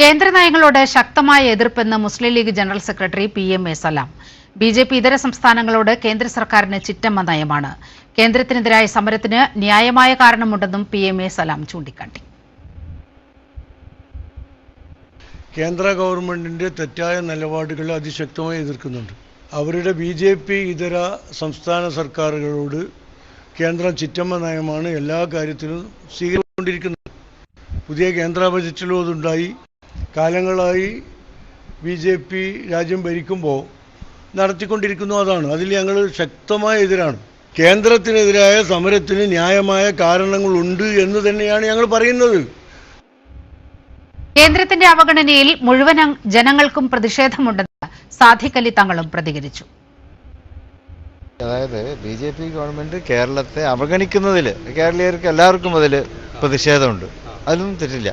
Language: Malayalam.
കേന്ദ്ര നയങ്ങളോട് ശക്തമായ എതിർപ്പെന്ന് Muslim League general secretary P M A Salam. B J P ഇതര സംസ്ഥാനങ്ങളോട് കേന്ദ്ര സർക്കാരിന് ചിറ്റമ്മ നയമാണ്. കേന്ദ്രത്തിനെതിരായ സമരത്തിന് ന്യായമായ കാരണമുണ്ടെന്നും പി എം എ സലാം ചൂണ്ടിക്കാട്ടി. കേന്ദ്ര ഗവൺമെന്റിന്റെ തെറ്റായ നിലപാടുകളെ അതിശക്തമായി എതിർക്കുന്നുണ്ട്. അവരുടെ ബി ജെ പി ഇതര സംസ്ഥാന സർക്കാരുകളോട് കേന്ദ്രം ചിറ്റമ്മ നയമാണ് എല്ലാ കാര്യത്തിലും സ്വീകരിച്ചുകൊണ്ടിരിക്കുന്നത്. പുതിയ കേന്ദ്ര ബജറ്റിലും അതുണ്ടായി കാലങ്ങളായി ബി ജെ പി രാജ്യം ഭരിക്കുമ്പോൾ നടത്തിക്കൊണ്ടിരിക്കുന്നു അതാണ്. അതിൽ ഞങ്ങൾ ശക്തമായ എതിരാണ്. കേന്ദ്രത്തിനെതിരായ സമരത്തിന് ന്യായമായ കാരണങ്ങളുണ്ട് എന്ന് തന്നെയാണ് ഞങ്ങൾ പറയുന്നത്. കേന്ദ്രത്തിന്റെ അവഗണനയിൽ മുഴുവൻ ജനങ്ങൾക്കും പ്രതിഷേധമുണ്ടെന്ന് സാധിക്കലി തങ്ങളും പ്രതികരിച്ചു. അതായത് ബി ജെ പി ഗവൺമെന്റ് കേരളത്തെ അവഗണിക്കുന്നതിൽ കേരളീയർക്ക് എല്ലാവർക്കും അതിൽ പ്രതിഷേധമുണ്ട്. അതിലൊന്നും തെറ്റില്ല.